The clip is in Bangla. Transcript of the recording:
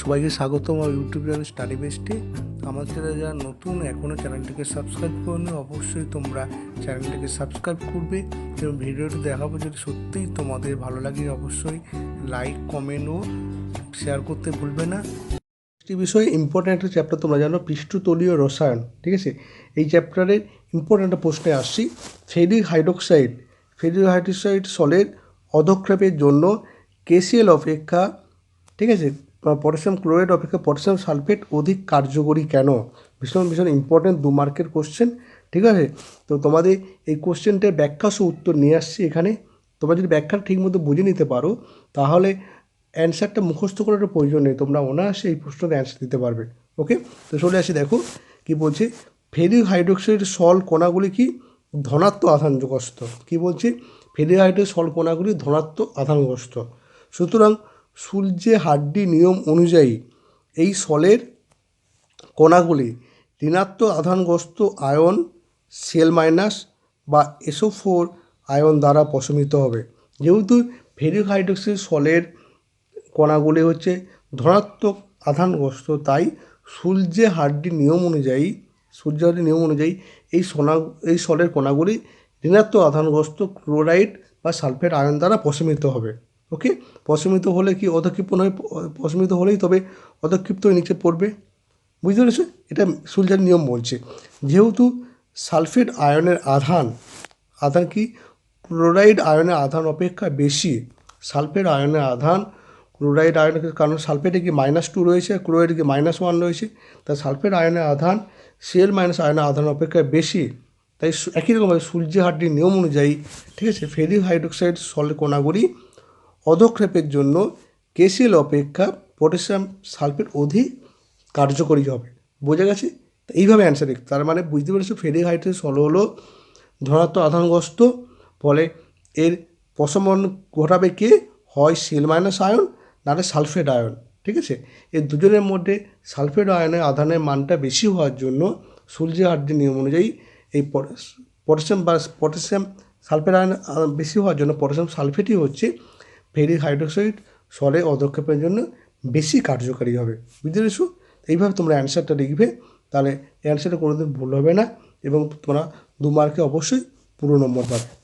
সবাইকে স্বাগতম আমার ইউটিউব চ্যানেল স্টাডি বেস্টে আমার চ্যানেলে যারা নতুন এখনও চ্যানেলটিকে সাবস্ক্রাইব করনি, অবশ্যই তোমরা চ্যানেলটিকে সাবস্ক্রাইব করবে এবং ভিডিওটি দেখাবো যদি সত্যিই তোমাদের ভালো লাগে, অবশ্যই লাইক কমেন্ট ও শেয়ার করতে ভুলবে না। একটি বিষয়ে ইম্পর্ট্যান্ট একটা চ্যাপ্টার তোমরা জানো, পৃষ্ঠতলীয় রসায়ন, ঠিক আছে? এই চ্যাপ্টারের ইম্পর্ট্যান্ট একটা প্রশ্নে আসছি। ফেরিক হাইড্রোক্সাইড ফেরিক হাইড্রোক্সাইড সলের অধক্ষেপের জন্য কেসিএল অপেক্ষা, ঠিক আছে? পটাশিয়াম ক্লোরাইড অপেক্ষা পটাশিয়াম সালফেট অধিক কার্যকরী কেন? ভীষণ ভীষণ ইম্পর্ট্যান্ট দু মার্কের কোশ্চেন ঠিক আছে? তো তোমাদের এই কোশ্চেনটার ব্যাখ্যা সহ উত্তর নিয়ে আসছি এখানে। তোমরা যদি ব্যাখ্যাটা ঠিকমতো বুঝে নিতে পারো, তাহলে অ্যান্সারটা মুখস্থ করার প্রয়োজন নেই। তোমরা অনায়াসে এই প্রশ্নের অ্যান্সার দিতে পারবে। ওকে তো চলে আসি, দেখো, কি বলছে? ফেরিক হাইড্রোক্সাইড সল কণাগুলি কি? ধনাত্মক আধানগ্রস্ত কি বলছে? ফেরিক হাইড্রোক্সাইড সল কণাগুলি ধনাত্মক আধানগ্রস্ত সুতরাং সূর্যে হাড্ডি নিয়ম অনুযায়ী এই সলের কণাগুলি ঋণাত্মক আধানগ্রস্ত আয়ন, সেল মাইনাস বা এসো ফোর আয়ন দ্বারা প্রশমিত হবে। যেহেতু ফেরিক হাইড্রোক্সাইড সলের কণাগুলি হচ্ছে ধনাত্মক আধানগ্রস্ত তাই সূর্যে হাড্ডি নিয়ম অনুযায়ী, সূর্য হাড্ডি নিয়ম অনুযায়ী এই সোনা, এই সলের কণাগুলি ঋণাত্মক আধানগ্রস্ত ক্লোরাইড বা সালফেট আয়ন দ্বারা প্রশমিত হবে। ওকে? প্রশমিত হলে কি অধক্ষিপ্ত নয়? প্রশমিত হলেই তবে অধক্ষিপ্ত নিচে পড়বে। বুঝতে পেরেছ? এটা সূর্যের নিয়ম বলছে। যেহেতু সালফেট আয়নের আধান আধান কি? ক্লোরাইড আয়নের আধান অপেক্ষা বেশি। সালফেট আয়নের আধান, ক্লোরাইড আয়নের কারণ সালফেটে কি মাইনাস টু রয়েছে ক্লোরাইডে কি মাইনাস ওয়ান রয়েছে? তাই সালফেট আয়নের আধান সিএল মাইনাস আয়নের আধান অপেক্ষা বেশি। তাই একই রকমভাবে সূর্য হাড্ডির নিয়ম অনুযায়ী, ঠিক আছে? ফেরি হাইড্রোক্সাইড সলের কণাগুলি অধক্ষেপের জন্য কেসিএল অপেক্ষা পটাশিয়াম সালফেট অধিক কার্যকরী হবে। বোঝা গেছে? এইভাবে অ্যান্সার লিখতে তার মানে বুঝতে পেরেছ ফেরিক হাইড্রোক্সাইড সল হলো ধনাত্মক আধানগ্রস্ত ফলে এর প্রশমন ঘটাবে কে? হয় সিল মাইনাস আয়ন নাহলে সালফেট আয়ন ঠিক আছে? এই দুজনের মধ্যে সালফেট আয়নের আধানের মানটা বেশি হওয়ার জন্য সূর্য হাড্ডির নিয়ম অনুযায়ী এই পটাশিয়াম বা পটাশিয়াম সালফেট আয়ন বেশি হওয়ার জন্য পটাশিয়াম সালফেটই হচ্ছে ফেরিক হাইড্রোক্সাইড সলে অধক্ষেপের জন্য বেশি কার্যকারী হবে। বুঝতে পেরেছ? এইভাবে তোমরা অ্যান্সারটা লিখবে, তাহলে অ্যান্সারটা কোনোদিন ভুল হবে না এবং তোমরা দু মার্কে অবশ্যই পুরো নম্বর পাবে।